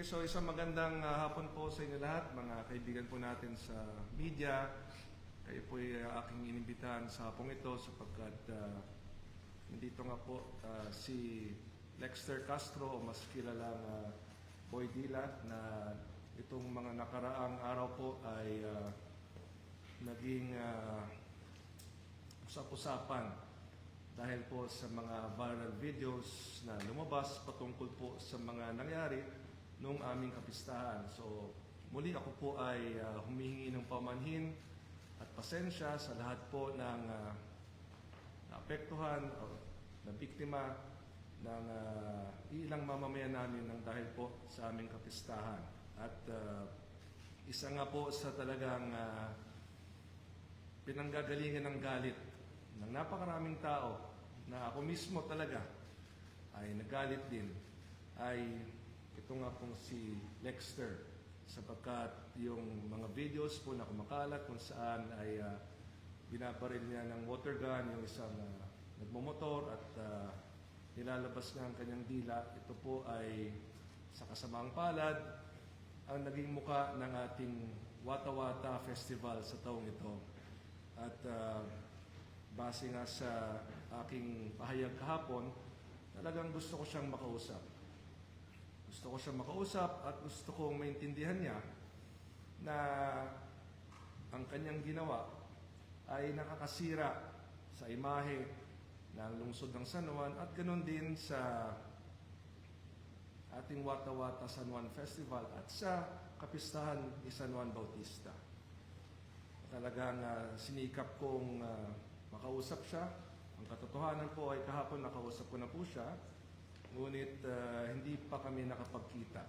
Okay, so isang magandang ah, hapon po sa inyo lahat, mga kaibigan po natin sa media. Kayo po ay ah, aking inimbitahan sa hapong ito sapagkat uh, nandito nga po ah, si Lexter Castro o mas kilalang ah, Boy Dila na itong mga nakaraang araw po ay ah, naging ah, usap-usapan dahil po sa mga viral videos na lumabas patungkol po sa mga nangyari nung aming kapistahan. So muli ako po ay ah, humihingi ng pamanhin at pasensya sa lahat po ng ah, naapektuhan o na biktima ng ah, ilang mamamayan namin ng dahil po sa aming kapistahan. At ah, isa nga po sa talagang ah, pinanggagalingan ng galit ng napakaraming tao na ako mismo talaga ay nagalit din ay ito nga pong si Lexter sapagkat yung mga videos po na kumakalat kung saan ay uh, binabaril niya ng water gun yung isang ah, nagmumotor at ah, nilalabas niya ang kanyang dila. Ito po ay sa kasamaang palad ang naging muka ng ating Wata Wata Festival sa taong ito. At ah, base nga sa aking pahayag kahapon, talagang gusto ko siyang makausap. Gusto ko siyang makausap at gusto kong maintindihan niya na ang kanyang ginawa ay nakakasira sa imahe ng lungsod ng San Juan at ganoon din sa ating Wata Wata San Juan Festival at sa kapistahan ni San Juan Bautista. Talagang ah, sinikap kong ah, makausap siya. Ang katotohanan po ay kahapon nakausap ko na po siya. Ngunit ah, hindi pa kami nakapagkita.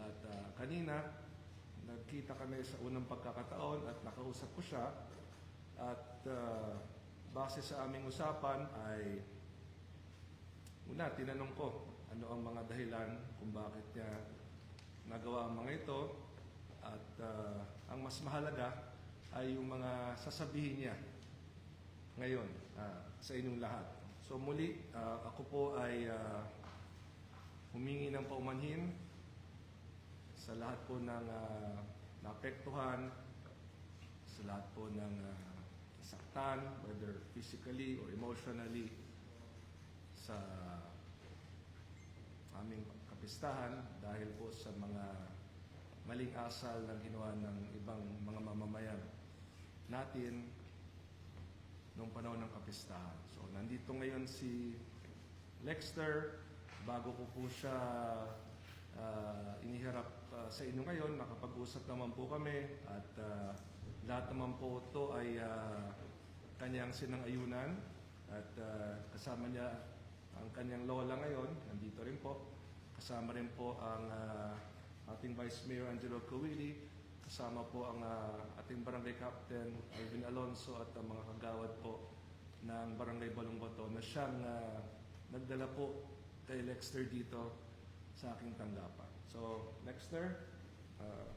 At ah, kanina, nagkita kami sa unang pagkakataon at nakausap ko siya. At ah, base sa aming usapan ay Una, tinanong ko ano ang mga dahilan kung bakit niya nagawa ang mga ito at ah, ang mas mahalaga ay yung mga sasabihin niya ngayon ah, sa inyong lahat. So muli, ah, ako po ay ah, humingi ng paumanhin sa lahat po ng ah, naapektuhan, sa lahat po ng ah, saktan, whether physically or emotionally, sa aming kapistahan dahil po sa mga maling asal na ginawa ng ibang mga mamamayan natin noong panahon ng kapistahan. So nandito ngayon si Lexter, bago ko po siya ah, iniharap ah, sa inyo ngayon, nakapag-usap naman po kami at ah, lahat naman po ito ay ah, kanyang sinang-ayunan at ah, kasama niya ang kanyang lola ngayon, nandito rin po. Kasama rin po ang ah, ating Vice Mayor Angelo Kawili, kasama po ang ah, ating Barangay Captain Alvin Alonso at ang mga kagawad po ng Barangay Balongbato na siyang ah, nagdala po kay Lexter dito sa aking tanggapan. So, Lexter, uh,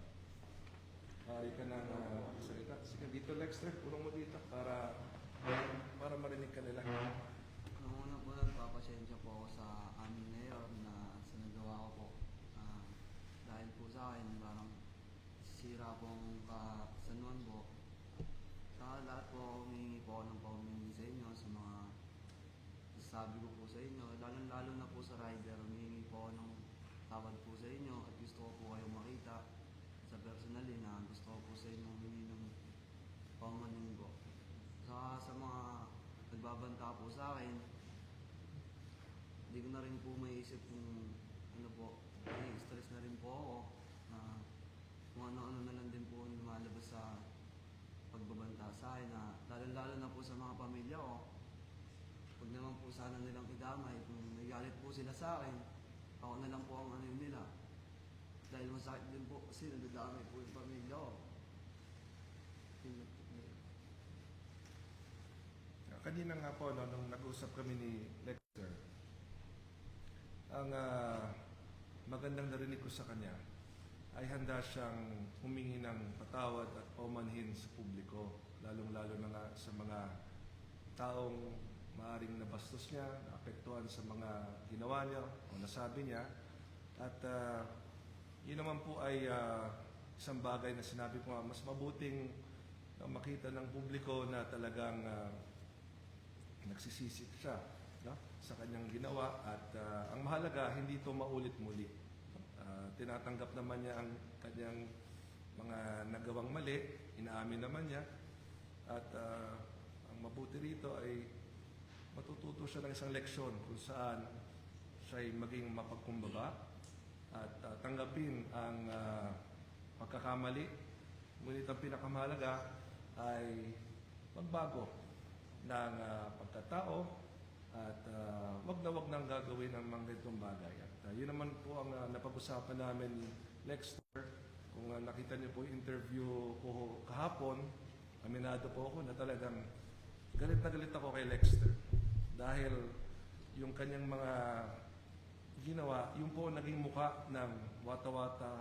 Maaari ka na uh, salita. Sige, dito Lexter, pulong mo dito para para marinig ka nila. Nung una po nagpapasensya po ako sa aming mayor na sa nagawa ko po. Ah, dahil po sa akin, parang sira pong kasanuan po. Sa lahat po, humingi po ng paumingi sa inyo sa mga sabi ko po sa inyo. Lalo-lalo na po sa rider, humingi po ako ng tawad po sa inyo at gusto ko po kayong makita sa personally na gusto ko po sa inyo humingi ng paumanin po. Sa, sa mga nagbabanta po sa akin, hindi ko na rin po maiisip kung ano po, may stress na rin po ako na kung ano-ano na lang din po lumalabas sa pagbabanta sa akin na lalo-lalo na po sa mga pamilya ko. Huwag naman po sana nilang idamay kung nagalit po sila sa akin, ako na lang po ang ano nila. Dahil masakit din po kasi nadadamay po yung pamilya ko. Yun- Kanina nga po, no, nung nag-usap kami ni Lexter, ang ah, magandang narinig ko sa kanya ay handa siyang humingi ng patawad at paumanhin sa publiko, lalong-lalo na nga sa mga taong maaring nabastos niya, naapektuhan sa mga ginawa niya o nasabi niya. At ah, yun naman po ay ah, isang bagay na sinabi ko nga, mas mabuting na makita ng publiko na talagang ah, nagsisisik siya no? sa kanyang ginawa at ah, ang mahalaga hindi ito maulit muli. Ah, tinatanggap naman niya ang kanyang mga nagawang mali, inaamin naman niya at ah, ang mabuti rito ay matututo siya ng isang leksyon kung saan siya ay maging mapagkumbaba at ah, tanggapin ang ah, pagkakamali. Ngunit ang pinakamahalaga ay magbago ng ah, pagkatao at ah, wag na wag nang gagawin ang mga ganitong bagay. At ah, yun naman po ang ah, napag-usapan namin ni Lexter. Kung ah, nakita niyo po interview ko kahapon, aminado po ako na talagang galit na galit ako kay Lexter. Dahil yung kanyang mga ginawa, yung po naging muka ng Wata Wata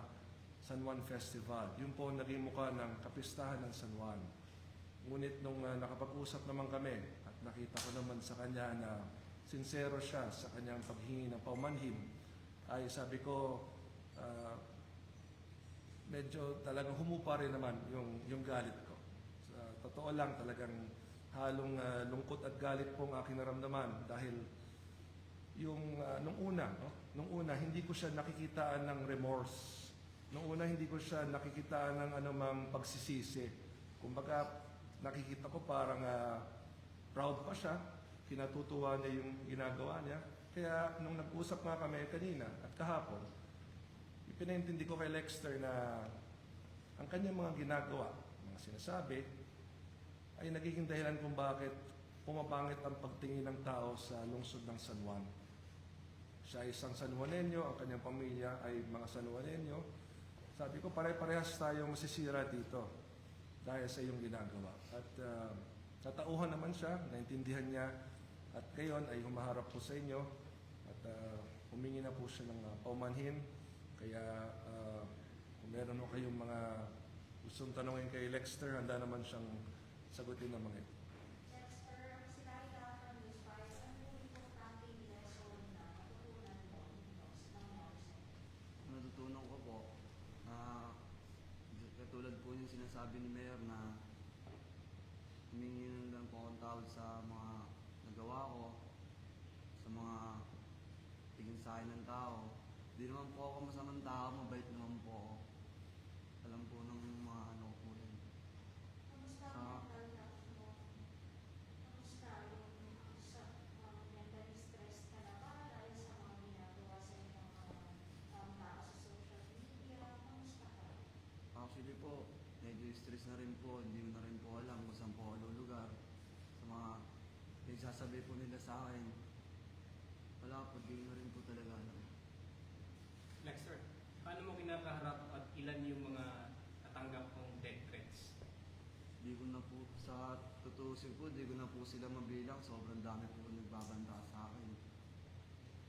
San Juan Festival. Yung po naging muka ng kapistahan ng San Juan. Ngunit nung ah, nakapag-usap naman kami at nakita ko naman sa kanya na sincero siya sa kanyang paghingi ng paumanhin, ay sabi ko, ah, medyo talagang humupa rin naman yung, yung galit ko. Sa totoo lang talagang halong ah, lungkot at galit po ang aking naramdaman dahil yung ah, nung una, no? nung una hindi ko siya nakikitaan ng remorse. Nung una hindi ko siya nakikitaan ng anumang pagsisisi. Kumbaga nakikita ko parang ah, proud pa siya, kinatutuwa niya yung ginagawa niya. Kaya nung nag-usap nga kami kanina at kahapon, ipinaintindi ko kay Lexter na ang kanyang mga ginagawa, mga sinasabi, ay nagiging dahilan kung bakit pumapangit ang pagtingin ng tao sa lungsod ng San Juan. Siya ay isang San Juanenyo, ang kanyang pamilya ay mga San Juanenyo. Sabi ko, pare-parehas tayong masisira dito dahil sa iyong ginagawa. At uh, natauhan naman siya, naintindihan niya, at ngayon ay humaharap po sa inyo at uh, humingi na po siya ng uh, paumanhin. Kaya uh, kung meron mo kayong mga gustong tanongin kay Lexter, handa naman siyang sagutin ng mga ito. Natutunan ko po na katulad po yung sinasabi ni Mayor na humingi na lang po akong tawad sa mga nagawa ko, sa mga tingin sa akin ng tao. Di naman po ako masamang tao, mabait naman po ako. Alam po ng mga ano ko po yun. Kamusta Sa- ang mental health mo? Kamusta yung sa um, mental stress ka na ba dahil sa mga ginagawa sa inyong mga um, tao sa social media? Kamusta ka? Actually po, medyo stress na rin po. Hindi ko na rin po alam kung saan po ako lulugar. Sa mga nagsasabi po nila sa akin, wala po, di ko na rin po talaga alam. Lexter, paano mo kinakaharap at ilan yung mga natanggap mong death threats? Di ko na po, sa tutusin po, di ko na po sila mabilang. Sobrang dami po nagbabanta sa akin.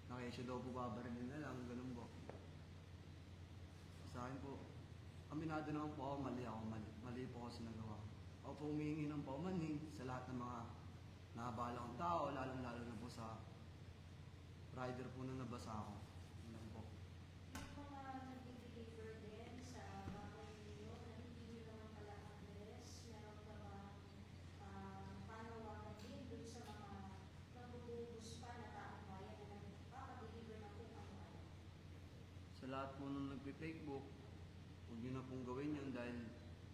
Nakesyo daw po babarilin na lang, ganun po. Sa akin po, aminado naman po ako, mali ako, mali, mali po ako sa nagawa. Ako po humihingi ng paumanhin sa lahat ng mga nakabala kong tao, lalong-lalo na po sa rider po na nabasa ako. Lang po. Din sa mga nabububos pa na taong bayan na nagpapag-deliver ng kung ano-ano? Sa lahat po nung nagpe-fakebook, huwag nyo na pong gawin yun dahil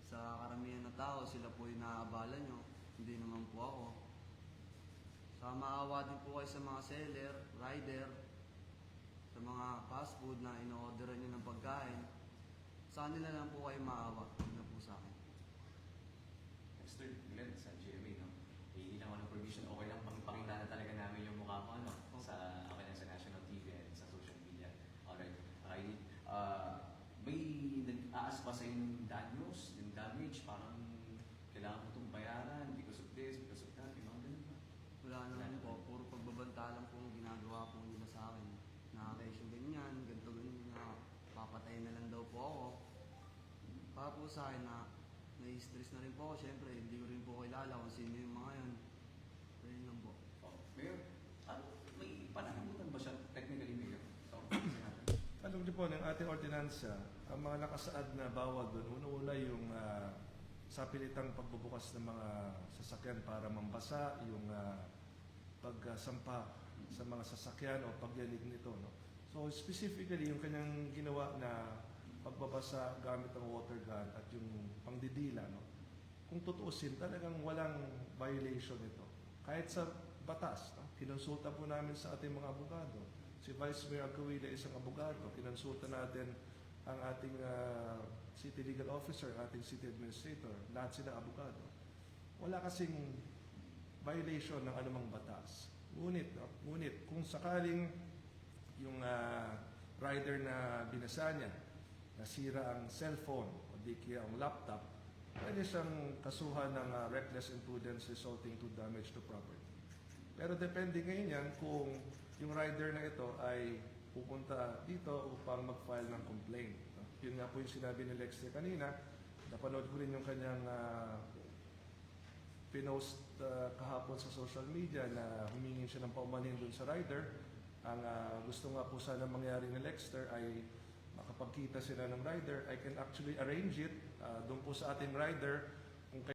sa karamihan na tao, sila po yung naaabala nyo. Hindi naman po ako. Sa maawa din po kayo sa mga seller, rider, sa mga fast food na ino-orderan nyo ng pagkain. Sa kanila lang po kayo maawa, hindi na po sa akin. Mr. Glenn, sa GMA, no? Iilang ako ng provision, okay lang pang pakita na talaga namin yung mukha ko, ano? Sa, okay lang sa national TV and sa social media. Alright. Okay. Uh, may nag-aas pa sa yung damage, yung damage, parang kailangan mo itong bayaran because of this, because of that, yung mga ganun ba? Wala naman po, puro pagbabanta lang po ang ginagawa po nila sa akin. Nakakesyo ganyan, ganito ganyan na papatay na lang daw po ako. Para po sa akin na nai-stress na rin po ako, syempre hindi ko rin po kilala kung sino yung mga yun. Ayun lang po. Oh, Mayor, ano, may pananagutan ba siya technically, Mayor? So. Alam niyo po, ng ating ordinansa, ang mga nakasaad na bawal doon, una-una yung uh, sapilitang pagbubukas ng mga sasakyan para mambasa, yung uh, pagsampa sa mga sasakyan o pagyanig nito. No? So specifically, yung kanyang ginawa na pagbabasa gamit ang water gun at yung pangdidila, no? kung tutuusin, talagang walang violation ito. Kahit sa batas, no? kinonsulta po namin sa ating mga abogado. Si Vice Mayor Agawila isang abogado. Kinonsulta natin ang ating ah, city legal officer, ating city administrator. Lahat sila abogado. Wala kasing violation ng anumang batas. Ngunit, no? ngunit kung sakaling yung ah, rider na binasa niya, nasira ang cellphone o di kaya ang laptop, pwede siyang kasuhan ng ah, reckless imprudence resulting to damage to property. Pero depende ngayon yan kung yung rider na ito ay pupunta dito upang mag-file ng complaint. no? Yun nga po yung sinabi ni Lexter kanina. Napanood ko rin yung kanyang ah, pinost ah, kahapon sa social media na humingi siya ng paumanhin dun sa rider. Ang ah, gusto nga po sana mangyari ni Lexter ay makapagkita sila ng rider. I can actually arrange it ah, doon po sa ating rider